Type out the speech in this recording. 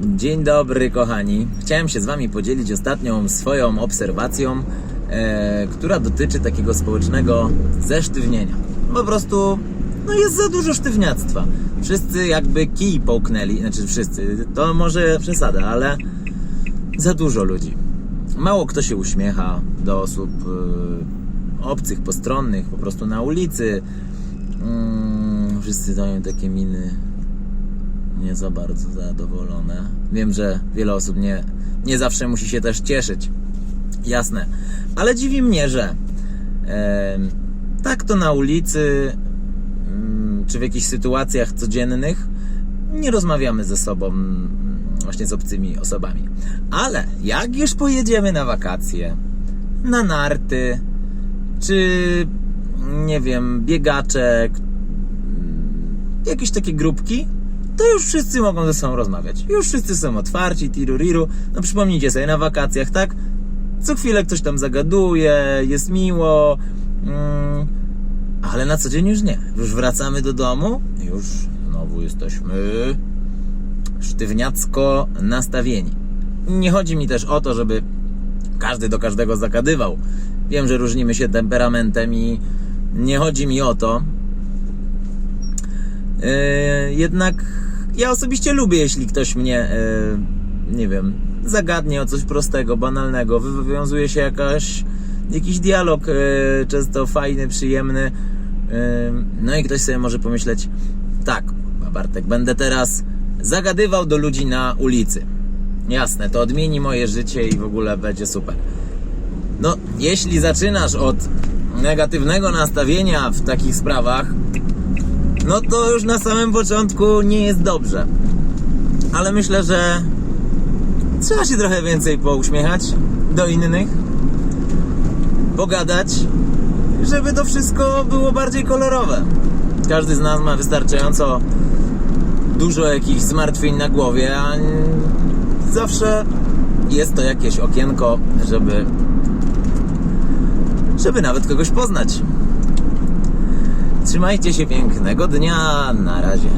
Dzień dobry, kochani. Chciałem się z Wami podzielić ostatnią swoją obserwacją, e, która dotyczy takiego społecznego zesztywnienia. Po prostu, no jest za dużo sztywniactwa. Wszyscy jakby kij połknęli, znaczy wszyscy, to może przesada, ale za dużo ludzi. Mało kto się uśmiecha do osób e, obcych, postronnych, po prostu na ulicy. Mm, wszyscy dają takie miny nie za bardzo zadowolone. Wiem, że wiele osób nie, nie zawsze musi się też cieszyć. Jasne. Ale dziwi mnie, że em, tak to na ulicy mm, czy w jakichś sytuacjach codziennych nie rozmawiamy ze sobą mm, właśnie z obcymi osobami. Ale jak już pojedziemy na wakacje, na narty, czy nie wiem, biegacze, jakieś takie grupki, to już wszyscy mogą ze sobą rozmawiać. Już wszyscy są otwarci, tiruriru. No przypomnijcie sobie, na wakacjach, tak? Co chwilę ktoś tam zagaduje, jest miło, mm, ale na co dzień już nie. Już wracamy do domu, już znowu jesteśmy sztywniacko nastawieni. Nie chodzi mi też o to, żeby każdy do każdego zagadywał. Wiem, że różnimy się temperamentem i nie chodzi mi o to, Yy, jednak ja osobiście lubię, jeśli ktoś mnie, yy, nie wiem, zagadnie o coś prostego, banalnego, wy- wywiązuje się jakaś, jakiś dialog, yy, często fajny, przyjemny. Yy, no i ktoś sobie może pomyśleć, tak, Bartek, będę teraz zagadywał do ludzi na ulicy. Jasne, to odmieni moje życie i w ogóle będzie super. No, jeśli zaczynasz od negatywnego nastawienia w takich sprawach, no to już na samym początku nie jest dobrze. Ale myślę, że trzeba się trochę więcej pouśmiechać do innych, pogadać, żeby to wszystko było bardziej kolorowe. Każdy z nas ma wystarczająco dużo jakichś zmartwień na głowie, a zawsze jest to jakieś okienko, żeby żeby nawet kogoś poznać. Trzymajcie się pięknego dnia. Na razie.